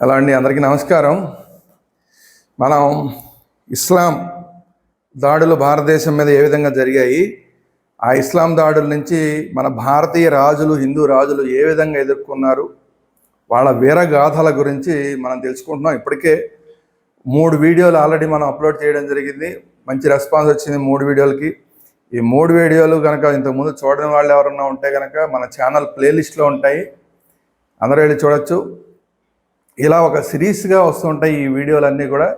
Hello అండి అందరికీ నమస్కారం. మనం ఇస్లాం దాడులు భారతదేశం మీద ఏ విధంగా జరిగాయి? ఆ ఇస్లాం దాడుల నుంచి మన భారతీయ రాజులు హిందూ రాజులు ఏ విధంగా ఎదుర్కొన్నారు? వాళ్ళ వీరగాథల గురించి మనం తెలుసుకుంటున్నాం. ఇప్పటికే మూడు వీడియోలు ఆల్రెడీ మనం అప్లోడ్ చేయడం జరిగింది. మంచి రెస్పాన్స్ వచ్చింది మూడు వీడియోలకి. ఈ మూడు వీడియోలు కనుక ఇంతకుముందు చూడని వాళ్ళు ఎవరన్నా ఉంటే కనుక మన ఛానల్ ప్లేలిస్ట్లో ఉంటాయి. అందరూ వెళ్ళి చూడొచ్చు. ఇలా ఒక సిరీస్గా వస్తుంటాయి ఈ వీడియోలన్నీ కూడా.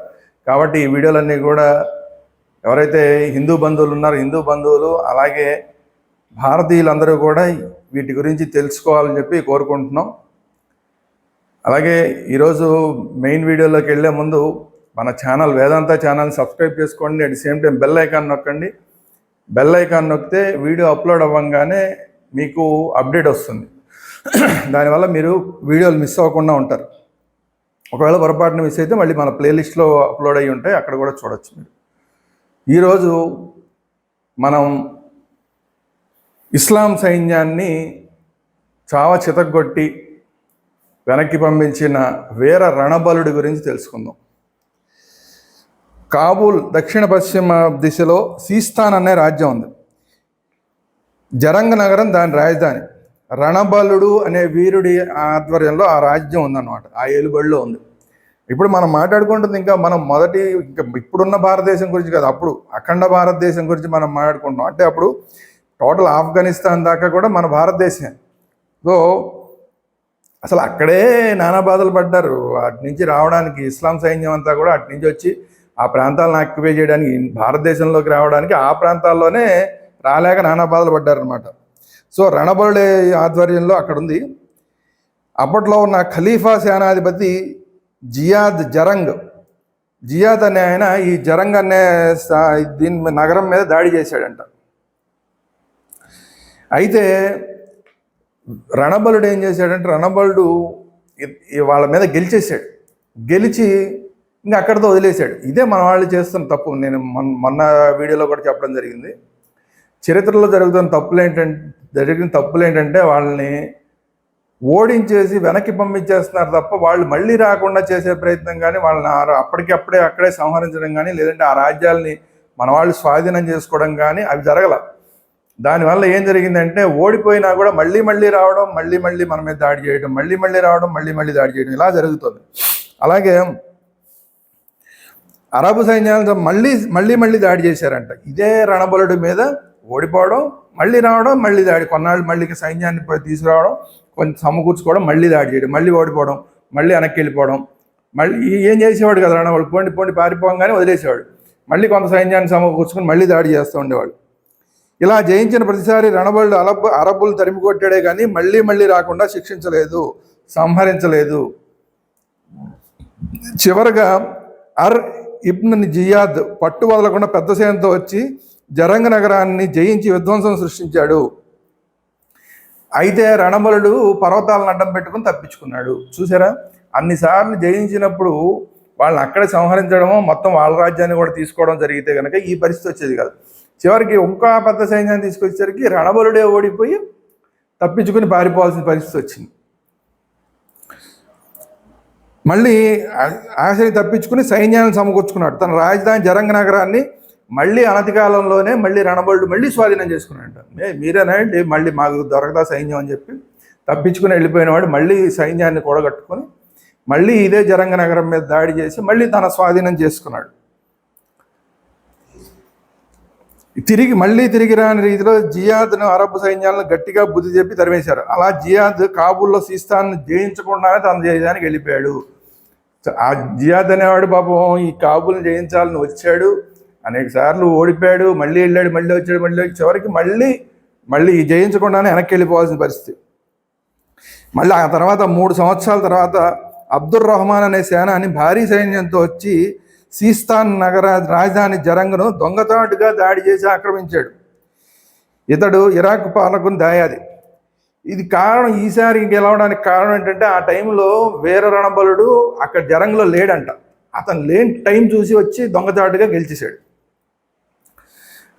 కాబట్టి ఈ వీడియోలన్నీ కూడా ఎవరైతే హిందూ బంధువులు ఉన్నారో హిందూ బంధువులు అలాగే భారతీయులందరూ కూడా వీటి గురించి తెలుసుకోవాలని చెప్పి కోరుకుంటున్నాం. అలాగే ఈరోజు మెయిన్ వీడియోలోకి వెళ్ళే ముందు మన ఛానల్ వేదాంత ఛానల్ సబ్స్క్రైబ్ చేసుకోండి. At same time bell icon నొక్కండి. బెల్ ఐకాన్ నొక్కితే వీడియో అప్లోడ్ అవ్వగానే మీకు అప్డేట్ వస్తుంది. దానివల్ల మీరు వీడియోలు మిస్ అవ్వకుండా ఉంటారు. ఒకవేళ పొరపాటున మిస్ అయితే మళ్ళీ మన ప్లేలిస్ట్లో అప్లోడ్ అయ్యి ఉంటాయి అక్కడ కూడా చూడొచ్చు మీరు. ఈరోజు మనం ఇస్లాం సైన్యాన్ని చావ చితగొట్టి వెనక్కి పంపించిన వీర రణబలుడి గురించి తెలుసుకుందాం. కాబూల్ దక్షిణ పశ్చిమ దిశలో సీస్తాన్ అనే రాజ్యం ఉంది. జరంగ్ నగరం దాని రాజధాని. రణబలుడు అనే వీరుడి ఆధ్వర్యంలో ఆ రాజ్యం ఉందన్నమాట. ఆ ఏలుబడిలో ఉంది. ఇప్పుడు మనం మాట్లాడుకుంటుంది ఇంకా మనం మొదటి ఇంకా ఇప్పుడున్న భారతదేశం గురించి కాదు అప్పుడు అఖండ భారతదేశం గురించి మనం మాట్లాడుకుంటున్నాం. అంటే అప్పుడు టోటల్ ఆఫ్ఘనిస్తాన్ దాకా కూడా మన భారతదేశమే. సో అసలు అక్కడే నానా బాధలు పడ్డారు. అటు నుంచి రావడానికి ఇస్లాం సైన్యం అంతా కూడా అటు నుంచి వచ్చి ఆ ప్రాంతాలను ఆక్యుపై చేయడానికి భారతదేశంలోకి రావడానికి ఆ ప్రాంతాల్లోనే రాలేక నానా బాధలు పడ్డారనమాట సో రణబలుడే ఆధ్వర్యంలో అక్కడ ఉంది అప్పట్లో ఉన్న ఖలీఫా సేనాధిపతి జియాద్ జరంగ్ జియాద్ అనే ఆయన ఈ జరంగ్ అనే దీని మీద- నగరం మీద దాడి చేశాడంట. అయితే రణబలుడు ఏం చేశాడంటే రణబలుడు వాళ్ళ మీద గెలిచేశాడు. గెలిచి ఇంకా అక్కడితో వదిలేశాడు. ఇదే మన వాళ్ళు చేస్తున్న తప్పు. నేను మొన్న మొన్న వీడియోలో కూడా చెప్పడం జరిగింది. చరిత్రలో జరుగుతున్న తప్పులు ఏంటంటే జరిగిన తప్పులు ఏంటంటే వాళ్ళని ఓడించేసి వెనక్కి పంపించేస్తున్నారు తప్ప వాళ్ళు మళ్ళీ రాకుండా చేసే ప్రయత్నం కానీ వాళ్ళని అప్పటికప్పుడే అక్కడే సంహరించడం కానీ లేదంటే ఆ రాజ్యాల్ని మన వాళ్ళు స్వాధీనం చేసుకోవడం కానీ అవి జరగల. దానివల్ల ఏం జరిగిందంటే ఓడిపోయినా కూడా మళ్ళీ మళ్ళీ రావడం మళ్ళీ మళ్ళీ మన మీద దాడి చేయడం మళ్ళీ మళ్ళీ రావడం మళ్ళీ మళ్ళీ దాడి చేయడం ఇలా జరుగుతుంది. అలాగే అరబ్ సైన్యాలతో మళ్ళీ మళ్ళీ మళ్ళీ దాడి చేశారంట. ఇదే రణబలుడి మీద ఓడిపోవడం మళ్ళీ రావడం మళ్ళీ దాడి. కొన్నాళ్ళు మళ్ళీ సైన్యాన్ని తీసుకురావడం కొంచెం సమకూర్చుకోవడం మళ్ళీ దాడి చేయడం మళ్ళీ ఓడిపోవడం మళ్ళీ వెనక్కి వెళ్ళిపోవడం. మళ్ళీ ఏం చేసేవాడు కదా రణబలుడు పోండి పోండి పారిపోగానే వదిలేసేవాడు. మళ్ళీ కొంత సైన్యాన్ని సమకూర్చుకొని మళ్ళీ దాడి చేస్తూ ఉండేవాడు. ఇలా జయించిన ప్రతిసారి రణబళ్ళు అలబ్ అరబ్బులు తరిమి కొట్టాడే కానీ మళ్ళీ మళ్ళీ రాకుండా శిక్షించలేదు సంహరించలేదు. చివరగా అర్ ఇబ్న్ జియాద్ పట్టు వదలకుండా పెద్ద సేనతో వచ్చి జరంగ నగరాన్ని జయించి విధ్వంసం సృష్టించాడు. అయితే రణబలుడు పర్వతాలను అడ్డం పెట్టుకుని తప్పించుకున్నాడు. చూసారా? అన్నిసార్లు జయించినప్పుడు వాళ్ళని అక్కడే సంహరించడము మొత్తం వాళ్ళ రాజ్యాన్ని కూడా తీసుకోవడం జరిగితే కనుక ఈ పరిస్థితి వచ్చేది కాదు. చివరికి ఇంకా పెద్ద సైన్యాన్ని తీసుకొచ్చేసరికి రణబలుడే ఓడిపోయి తప్పించుకుని పారిపోవాల్సిన పరిస్థితి వచ్చింది. మళ్ళీ ఆశని తప్పించుకుని సైన్యాన్ని సమకూర్చుకున్నాడు. తన రాజధాని జరంగ నగరాన్ని మళ్ళీ అనతి కాలంలోనే మళ్ళీ రణబలుడు మళ్ళీ స్వాధీనం చేసుకున్నాడు మే మీరేనండి మళ్ళీ మాకు దొరకదా సైన్యం అని చెప్పి తప్పించుకుని వెళ్ళిపోయినవాడు మళ్ళీ సైన్యాన్ని కూడగట్టుకొని మళ్ళీ ఇదే జరంగ నగరం మీద దాడి చేసి మళ్ళీ తన స్వాధీనం చేసుకున్నాడు. తిరిగి మళ్ళీ తిరిగి రాని రీతిలో జియాద్ను అరబ్ సైన్యాలను గట్టిగా బుద్ధి చెప్పి తరివేశారు అలా జియాద్ కాబూల్లో సీస్తాన్ని జయించకుండానే తన జయించడానికి వెళ్ళిపోయాడు. ఆ జియాద్ అనేవాడు పాపం ఈ కాబూల్ని జయించాలని వచ్చాడు. అనేక సార్లు ఓడిపోయాడు మళ్ళీ వెళ్ళాడు మళ్ళీ వచ్చాడు మళ్ళీ వచ్చి చివరికి మళ్ళీ మళ్ళీ జయించకుండానే వెనక్కి వెళ్ళిపోవాల్సిన పరిస్థితి. మళ్ళీ ఆ తర్వాత మూడు సంవత్సరాల తర్వాత అబ్దుర్ రహమాన్ అనే సేనాని భారీ సైన్యంతో వచ్చి సీస్తాన్ నగర రాజధాని జరంగను దొంగతాటుగా దాడి చేసి ఆక్రమించాడు. ఇతడు ఇరాక్ పాలకుని దాయాది. ఇది కారణం ఈసారి గెలవడానికి కారణం ఏంటంటే ఆ టైంలో వీర రణబలుడు అక్కడ జరంగలో లేడంట. అతను లేని టైం చూసి వచ్చి దొంగచాటుగా గెలిచేశాడు.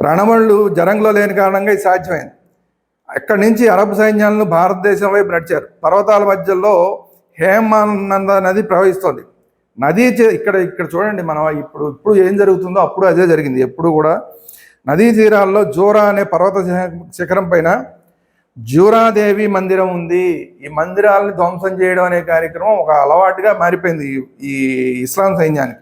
రణవళ్ళు జరంగలో లేని కారణంగా ఇది సాధ్యమైంది. అక్కడి నుంచి అరబ్ సైన్యాలను భారతదేశం వైపు నడిచారు. పర్వతాల మధ్యలో హేమానంద నది ప్రవహిస్తుంది. నది ఇక్కడ ఇక్కడ చూడండి మనం ఇప్పుడు ఇప్పుడు ఏం జరుగుతుందో అప్పుడు అదే జరిగింది. ఎప్పుడు కూడా నదీ తీరాల్లో జోరా అనే పర్వత శిఖరం పైన జూరాదేవి మందిరం ఉంది. ఈ మందిరాలను ధ్వంసం చేయడం అనే కార్యక్రమం ఒక అలవాటుగా మారిపోయింది ఈ- ఇస్లాం సైన్యానికి.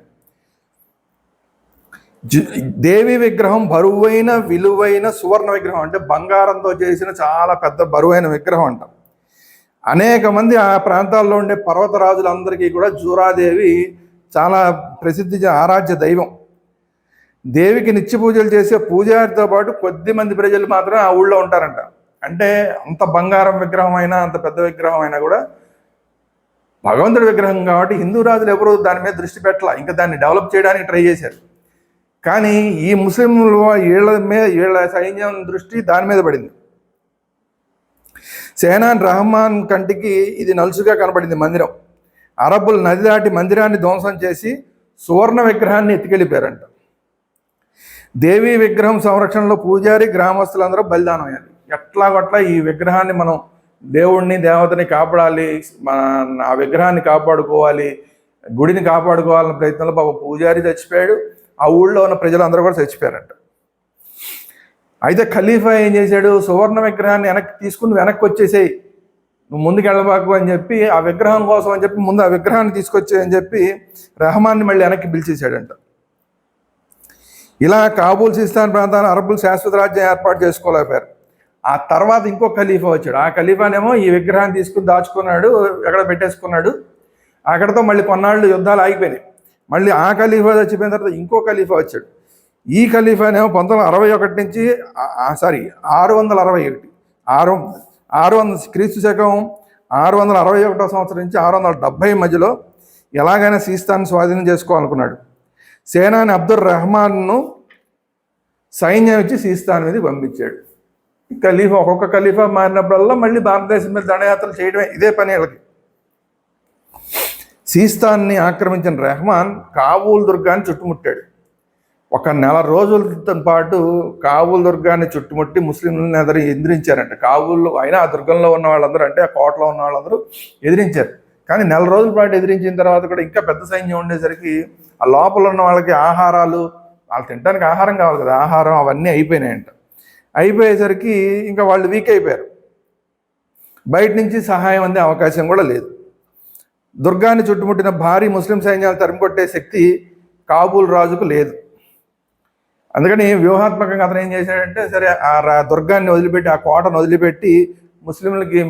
దేవి విగ్రహం బరువైన విలువైన సువర్ణ విగ్రహం అంటే బంగారంతో చేసిన చాలా పెద్ద బరువైన విగ్రహం అంట. అనేక మంది ఆ ప్రాంతాల్లో ఉండే పర్వతరాజులందరికీ కూడా జూరాదేవి చాలా ప్రసిద్ధి చె- ఆరాధ్య దైవం. దేవికి నిత్య పూజలు చేసే పూజారితో పాటు కొద్ది మంది ప్రజలు మాత్రం ఆ ఊళ్ళో ఉంటారంట. అంటే అంత బంగారం విగ్రహం అయినా అంత పెద్ద విగ్రహం అయినా కూడా భగవంతుడి విగ్రహం కాబట్టి హిందూ రాజులు ఎవరు దాని మీద దృష్టి పెట్టాల. ఇంకా దాన్ని డెవలప్ చేయడానికి ట్రై చేశారు. కానీ ఈ ముస్లింలు వీళ్ళ మీద వీళ్ళ సైన్యం దృష్టి దాని మీద పడింది. సేనాన్ రహమాన్ కంటికి ఇది నలుసుగా కనబడింది మందిరం. అరబ్బులు నది దాటి మందిరాన్ని ధ్వంసం చేసి సువర్ణ విగ్రహాన్ని ఎత్తుకెళ్ళిపోయారంట. దేవి విగ్రహం సంరక్షణలో పూజారి గ్రామస్తులందరూ బలిదానం అయ్యారు. ఎట్లాగొట్లా ఈ విగ్రహాన్ని మనం దేవుణ్ణి దేవతని కాపాడాలి మన ఆ విగ్రహాన్ని కాపాడుకోవాలి గుడిని కాపాడుకోవాలన్న ప్రయత్నంలో పాప పూజారి చచ్చిపోయాడు. ఆ ఊళ్ళో ఉన్న ప్రజలందరూ కూడా చచ్చిపోయారంట. అయితే ఖలీఫా ఏం చేశాడు? సువర్ణ విగ్రహాన్ని వెనక్కి తీసుకుని వెనక్కి వచ్చేసేయి. నువ్వు ముందుకు వెళ్ళబాకు అని చెప్పి ఆ విగ్రహం కోసం అని చెప్పి ముందు ఆ విగ్రహాన్ని తీసుకొచ్చే అని చెప్పి రెహమాన్ని మళ్ళీ వెనక్కి పిలిచేశాడంట. ఇలా కాబూల్ సిస్తాన్ ప్రాంతాన్ని అరబ్బులు శాశ్వత రాజ్యం ఏర్పాటు చేసుకోలేకపోయారు. ఆ తర్వాత ఇంకో ఖలీఫా వచ్చాడు. ఆ ఖలీఫానేమో ఈ విగ్రహాన్ని తీసుకుని దాచుకున్నాడు ఎక్కడ పెట్టేసుకున్నాడు. అక్కడతో మళ్ళీ కొన్నాళ్ళు యుద్ధాలు ఆగిపోయినాయి. మళ్ళీ ఆ ఖలీఫా చచ్చిపోయిన తర్వాత ఇంకో ఖలీఫా వచ్చాడు. ఈ ఖలీఫానేమో పంతొమ్మిది వందల అరవై ఒకటి నుంచి సారీ ఆరు వందల అరవై ఒకటి ఆరు ఆరు వందల క్రీస్తు శకం ఆరు వందల అరవై ఒకటో సంవత్సరం నుంచి ఆరు వందల డెబ్భై మధ్యలో ఎలాగైనా సీస్తాన్ని స్వాధీనం చేసుకోవాలనుకున్నాడు. సేనాని అబ్దుల్ రెహమాన్ను సైన్యం ఇచ్చి సీస్తాన్ మీద పంపించాడు. ఖలీఫా ఒక్కొక్క ఖలీఫా మారినప్పుడల్లా మళ్ళీ భారతదేశం మీద దండయాత్రలు చేయడమే ఇదే పని వీళ్ళకి. సీస్తాన్ని ఆక్రమించిన రెహమాన్ కాబూల్ దుర్గాన్ని చుట్టుముట్టాడు. ఒక నెల రోజులతో పాటు కాబూల్ దుర్గాన్ని చుట్టుముట్టి ముస్లింలను ఎదురు ఎదిరించారంట. కాబూల్లో అయినా ఆ దుర్గంలో ఉన్న వాళ్ళందరూ అంటే ఆ కోటలో ఉన్న వాళ్ళందరూ ఎదిరించారు. కానీ నెల రోజుల పాటు ఎదిరించిన తర్వాత కూడా ఇంకా పెద్ద సైన్యం ఉండేసరికి ఆ లోపల ఉన్న వాళ్ళకి ఆహారాలు వాళ్ళు తినడానికి ఆహారం కావాలి కదా ఆహారం అవన్నీ అయిపోయినాయంట. అయిపోయేసరికి ఇంకా వాళ్ళు వీక్ అయిపోయారు. బయట నుంచి సహాయం అందే అవకాశం కూడా లేదు. దుర్గాన్ని చుట్టుముట్టిన భారీ ముస్లిం సైన్యాలు తరిమికొట్టే శక్తి కాబూల్ రాజుకు లేదు. అందుకని వ్యూహాత్మకంగా అతను ఏం చేశాడంటే సరే ఆ రా- దుర్గాన్ని వదిలిపెట్టి ఆ కోటను వదిలిపెట్టి ముస్లింలకి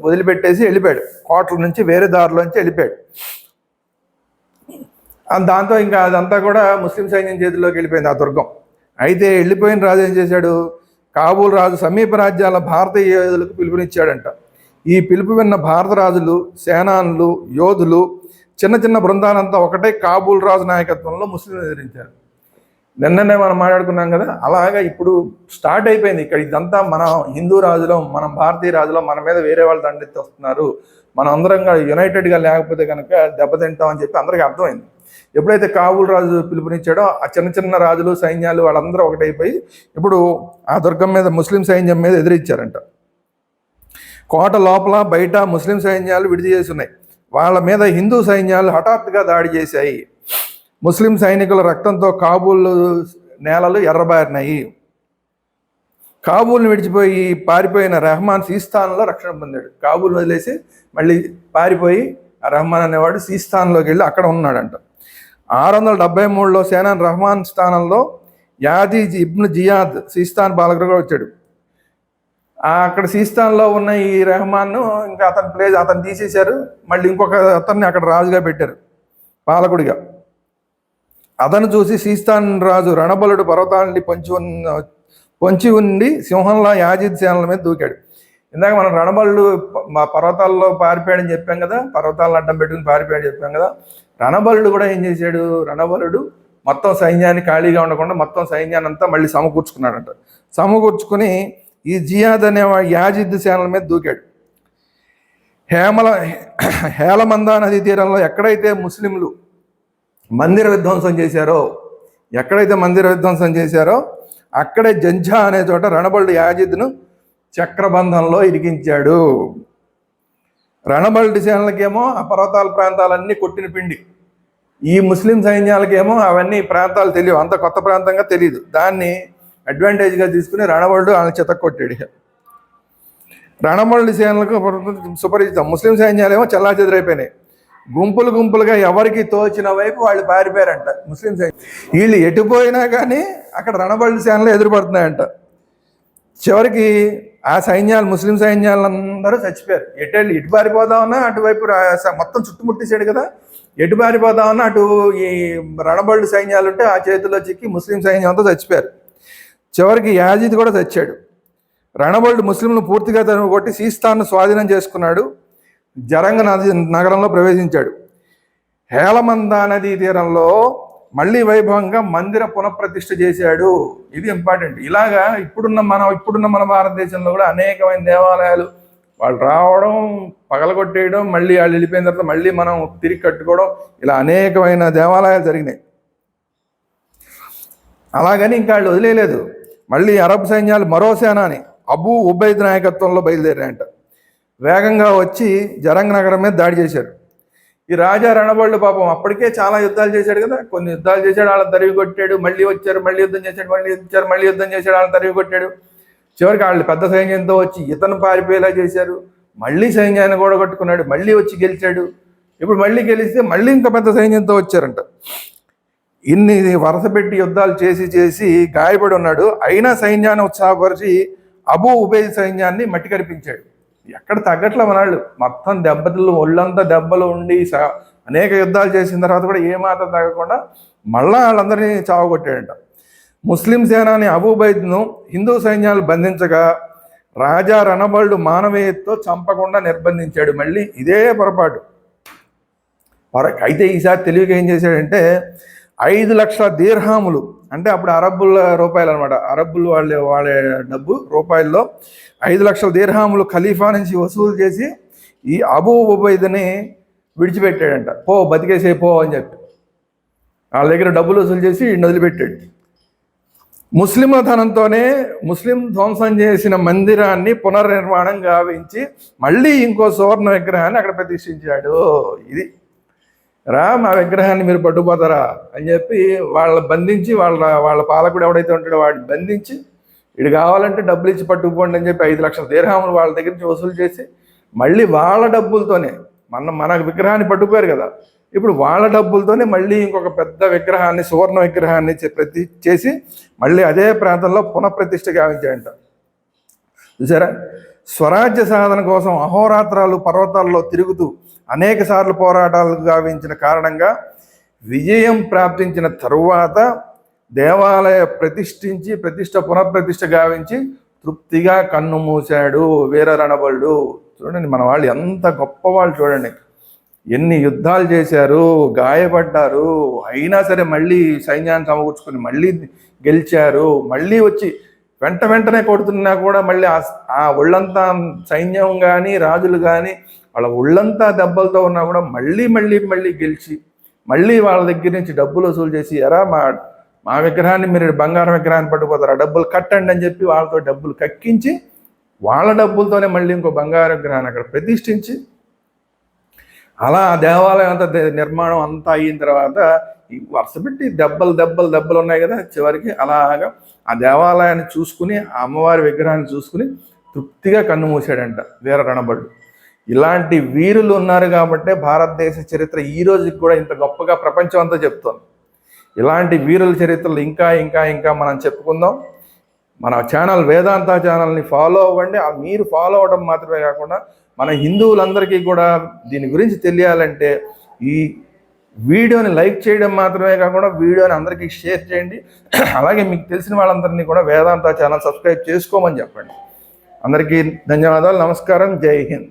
వదిలిపెట్టేసి వెళ్ళిపోయాడు. కోటల నుంచి వేరే దారిలోంచి వెళ్ళిపోయాడు. దాంతో ఇంకా అదంతా కూడా ముస్లిం సైన్యం చేతిలోకి వెళ్ళిపోయింది ఆ దుర్గం. అయితే వెళ్ళిపోయిన రాజు ఏం చేశాడు? కాబూల్ రాజు సమీప రాజ్యాల భారతీయ యోధులకు పిలుపునిచ్చాడంట. ఈ పిలుపు విన్న భారత రాజులు సేనానులు యోధులు చిన్న చిన్న బృందాలంతా ఒకటే కాబూల్ రాజు నాయకత్వంలో ముస్లింలు ఎదిరించారు. నిన్ననే మనం మాట్లాడుకున్నాం కదా అలాగా ఇప్పుడు స్టార్ట్ అయిపోయింది. ఇక్కడ ఇదంతా మన హిందూ రాజులో మన భారతీయ రాజులో మన మీద వేరే వాళ్ళు దండెత్తి వస్తున్నారు. మనం అందరం యునైటెడ్గా లేకపోతే కనుక దెబ్బతింటాం అని చెప్పి అందరికీ అర్థమైంది. ఎప్పుడైతే కాబూల్ రాజు పిలుపునిచ్చాడో ఆ చిన్న చిన్న రాజులు సైన్యాలు వాళ్ళందరూ ఒకటైపోయి ఇప్పుడు ఆ దుర్గం మీద ముస్లిం సైన్యం మీద ఎదిరించారంట. కోట లోపల బయట ముస్లిం సైన్యాలు విడిది చేస్తున్నాయి. వాళ్ళ మీద హిందూ సైన్యాలు హఠాత్తుగా దాడి చేశాయి. ముస్లిం సైనికుల రక్తంతో కాబూల్ నేలలు ఎర్రబారినాయి. కాబూల్ని విడిచిపోయి పారిపోయిన రెహమాన్ సీస్థాన్లో రక్షణ పొందాడు. కాబూల్ వదిలేసి మళ్ళీ పారిపోయి ఆ రెహమాన్ అనేవాడు సీస్థాన్లోకి వెళ్ళి అక్కడ ఉన్నాడంట. ఆరు వందల డెబ్బై మూడులో సేనాన్ రెహమాన్ స్థానంలో యాదీ ఇబ్న్ జియాద్ సీస్థాన్ బాలకుడుగా వచ్చాడు. అక్కడ సీస్తాన్లో ఉన్న ఈ రెహమాన్ను ఇంకా అతని ప్లేస్ అతను తీసేశారు. మళ్ళీ ఇంకొక అతన్ని అక్కడ రాజుగా పెట్టారు. పాలకుడిగా. అతను చూసి సీస్తాన్ రాజు రణబలుడు పర్వతాన్ని పొంచి ఉన్న పొంచి ఉండి సింహంలా యాజిద్ సేనల మీద దూకాడు. ఇందాక మనం రణబలుడు మా పర్వతాల్లో పారిపోయాడని చెప్పాం కదా పర్వతాలను అడ్డం పెట్టుకుని పారిపోయాడని చెప్పాం కదా రణబలుడు కూడా ఏం చేశాడు? రణబలుడు మొత్తం సైన్యాన్ని ఖాళీగా ఉండకుండా మొత్తం సైన్యాన్ని అంతా మళ్ళీ సమకూర్చుకున్నాడంట. సమకూర్చుకుని ఈ జియాద్ అనే యాజిద్ సేనల మీద దూకాడు. హేమల హేలమందా నదీ తీరంలో ఎక్కడైతే ముస్లింలు మందిర విధ్వంసం చేశారో ఎక్కడైతే మందిర విధ్వంసం చేశారో అక్కడే జంఝా అనే చోట రణబల్డు యాజిద్ను చక్రబంధంలో ఇరికించాడు. రణబల్డి సేనలకేమో ఆ పర్వతాల ప్రాంతాలన్నీ కొట్టిన పిండి. ఈ ముస్లిం సైన్యాలకేమో అవన్నీ ప్రాంతాలు తెలియవు. అంత కొత్త ప్రాంతంగా తెలియదు దాన్ని అడ్వాంటేజ్గా తీసుకుని రణబలుడు ఆయన చెత కొట్టాడు. రణబల్ సేనలకు సుపరిచితం. ముస్లిం సైన్యాలేమో చల్లా చెదిరైపోయినాయి గుంపులు గుంపులుగా ఎవరికి తోచిన వైపు వాళ్ళు పారిపోయారంట ముస్లిం సైన్యం. వీళ్ళు ఎటుపోయినా కానీ అక్కడ రణబల్ సేనలు ఎదురుపడుతున్నాయంట. చివరికి ఆ సైన్యాలు ముస్లిం సైన్యాలందరూ చచ్చిపోయారు. ఎటు ఇటు పారిపోదామన్నా అటువైపు మొత్తం చుట్టుముట్టేశాడు కదా. ఎటు పారిపోదామన్నా అటు ఈ రణబళ్ళు సైన్యాలు ఉంటే ఆ చేతిలో చిక్కి ముస్లిం సైన్యం అంతా చచ్చిపోయారు. చివరికి యాజీద్ కూడా తెచ్చాడు. రణబళ్ళు ముస్లింలు పూర్తిగా తను కొట్టి సీస్తాన్ను స్వాధీనం చేసుకున్నాడు. జరంగ నది నగరంలో ప్రవేశించాడు. హేళమంద నదీ తీరంలో మళ్ళీ వైభవంగా మందిర పునఃప్రతిష్ఠ చేశాడు. ఇది ఇంపార్టెంట్. ఇలాగా ఇప్పుడున్న మన ఇప్పుడున్న మన భారతదేశంలో కూడా అనేకమైన దేవాలయాలు వాళ్ళు రావడం పగలగొట్టేయడం మళ్ళీ వాళ్ళు వెళ్ళిపోయిన తర్వాత మళ్ళీ మనం తిరిగి కట్టుకోవడం ఇలా అనేకమైన దేవాలయాలు జరిగినాయి. అలాగని ఇంకా వాళ్ళు వదిలేయలేదు. మళ్ళీ అరబ్ సైన్యాలు మరో సేనాని అబూ ఉబైద్ నాయకత్వంలో బయలుదేరాయంట. వేగంగా వచ్చి జరంగ్ నగరం మీద దాడి చేశారు. ఈ రాజా రణబళ్ళు పాపం అప్పటికే చాలా యుద్ధాలు చేశాడు కదా. కొన్ని యుద్ధాలు చేశాడు వాళ్ళని తరివి కొట్టాడు మళ్ళీ వచ్చారు మళ్ళీ యుద్ధం చేశాడు మళ్ళీ వచ్చారు మళ్ళీ యుద్ధం చేశాడు వాళ్ళని తరివి కొట్టాడు. చివరికి వాళ్ళు పెద్ద సైన్యంతో వచ్చి ఇతను పారిపోయేలా చేశారు. మళ్ళీ సైన్యాన్ని కూడా కొట్టుకున్నాడు మళ్ళీ వచ్చి గెలిచాడు. ఇప్పుడు మళ్ళీ గెలిస్తే మళ్ళీ ఇంకా పెద్ద సైన్యంతో వచ్చారంట. ఇన్ని వరస పెట్టి యుద్ధాలు చేసి చేసి గాయపడి ఉన్నాడు. అయినా సైన్యాన్ని ఉత్సాహపరిచి అబూ ఉబేద్ సైన్యాన్ని మట్టి కరిపించాడు. ఎక్కడ తగ్గట్లే మనాళ్ళు. మొత్తం దెబ్బలు ఒళ్ళంతా దెబ్బలు ఉండి స- అనేక యుద్ధాలు చేసిన తర్వాత కూడా ఏమాత్రం తగ్గకుండా మళ్ళా వాళ్ళందరినీ చావగొట్టాడంట. ముస్లిం సేనాని అబూబైద్ను హిందూ సైన్యాలు బంధించగా రాజా రణబళ్ళు మానవీయతతో చంపకుండా నిర్బంధించాడు. మళ్ళీ ఇదే పొరపాటు. అయితే ఈసారి తెలివిగా ఏం చేశాడంటే ఐదు లక్షల దీర్హాములు అంటే అప్పుడు అరబ్బుల రూపాయలు అనమాట అరబ్బులు వాళ్ళే వాడే డబ్బు రూపాయల్లో ఐదు లక్షల దీర్హాములు ఖలీఫా నుంచి వసూలు చేసి ఈ అబూ ఉబైద్ని విడిచిపెట్టాడంట. పో బతికేసే పో అని చెప్పి. వాళ్ళ దగ్గర డబ్బులు వసూలు చేసి వదిలిపెట్టాడు. ముస్లింల ధనంతోనే ముస్లిం ధ్వంసం చేసిన మందిరాన్ని పునర్నిర్మాణం గావించి మళ్ళీ ఇంకో సువర్ణ విగ్రహాన్ని అక్కడ ప్రతిష్ఠించాడు. ఇది రా మా విగ్రహాన్ని మీరు పట్టుకుపోతారా అని చెప్పి వాళ్ళ బంధించి వాళ్ళ వాళ్ళ పాలకుడు ఎవడైతే ఉంటాడో వాడిని బంధించి ఇది కావాలంటే డబ్బులు ఇచ్చి పట్టుకుపోండి అని చెప్పి ఐదు లక్షల దీర్హాములు వాళ్ళ దగ్గర నుంచి వసూలు చేసి మళ్ళీ వాళ్ళ డబ్బులతోనే మన మన విగ్రహాన్ని పట్టుకుపోయారు కదా. ఇప్పుడు వాళ్ళ డబ్బులతోనే మళ్ళీ ఇంకొక పెద్ద విగ్రహాన్ని సువర్ణ విగ్రహాన్ని చే- ప్రతి చేసి మళ్ళీ అదే ప్రాంతంలో పునఃప్రతిష్ఠ గావించాడంట చూసారా? స్వరాజ్య సాధన కోసం అహోరాత్రాలు పర్వతాల్లో తిరుగుతూ అనేక సార్లు పోరాటాలు గావించిన కారణంగా విజయం ప్రాప్తించిన తరువాత దేవాలయ ప్రతిష్ఠించి ప్రతిష్ట పునఃప్రతిష్ట గావించి తృప్తిగా కన్ను మూశాడు వీర రణబలుడు చూడండి మన వాళ్ళు ఎంత గొప్ప వాళ్ళు చూడండి. ఎన్ని యుద్ధాలు చేశారు గాయపడ్డారు అయినా సరే మళ్ళీ సైన్యాన్ని సమకూర్చుకొని మళ్ళీ గెలిచారు మళ్ళీ వచ్చి వెంట వెంటనే కొడుతున్నా కూడా మళ్ళీ ఆ ఆ ఒళ్ళంతా సైన్యం కానీ రాజులు కానీ వాళ్ళ ఒళ్ళంతా దెబ్బలతో ఉన్నా కూడా మళ్ళీ మళ్ళీ మళ్ళీ గెలిచి మళ్ళీ వాళ్ళ దగ్గర నుంచి డబ్బులు వసూలు చేసి ఎరా మా మా విగ్రహాన్ని మీరు బంగారం విగ్రహాన్ని పట్టుకుపోతారు? ఆ డబ్బులు కట్టండి అని చెప్పి వాళ్ళతో డబ్బులు కక్కించి వాళ్ళ డబ్బులతోనే మళ్ళీ ఇంకో బంగారు విగ్రహాన్ని అక్కడ ప్రతిష్ఠించి అలా ఆ దేవాలయం అంతా నిర్మాణం అంతా అయిన తర్వాత ఈ పెట్టి దెబ్బలు దెబ్బలు దెబ్బలు ఉన్నాయి కదా చివరికి అలాగా ఆ దేవాలయాన్ని చూసుకుని ఆ అమ్మవారి విగ్రహాన్ని చూసుకుని తృప్తిగా కన్ను మూసాడంట వీర రణబడు ఇలాంటి వీరులు ఉన్నారు కాబట్టే భారతదేశ చరిత్ర ఈ రోజుకి కూడా ఇంత గొప్పగా ప్రపంచం అంతా చెప్తోంది. ఇలాంటి వీరుల చరిత్రలు ఇంకా ఇంకా ఇంకా మనం చెప్పుకుందాం. మన ఛానల్ వేదాంత ఛానల్ని ఫాలో అవ్వండి. ఆ మీరు ఫాలో అవ్వడం మాత్రమే కాకుండా మన హిందువులందరికీ కూడా దీని గురించి తెలియాలంటే ఈ వీడియోని లైక్ చేయడం మాత్రమే కాకుండా వీడియోని అందరికీ షేర్ చేయండి. అలాగే మీకు తెలిసిన వాళ్ళందరినీ కూడా వేదాంత ఛానల్ సబ్స్క్రైబ్ చేసుకోమని చెప్పండి. అందరికీ ధన్యవాదాలు. నమస్కారం. జై హింద్.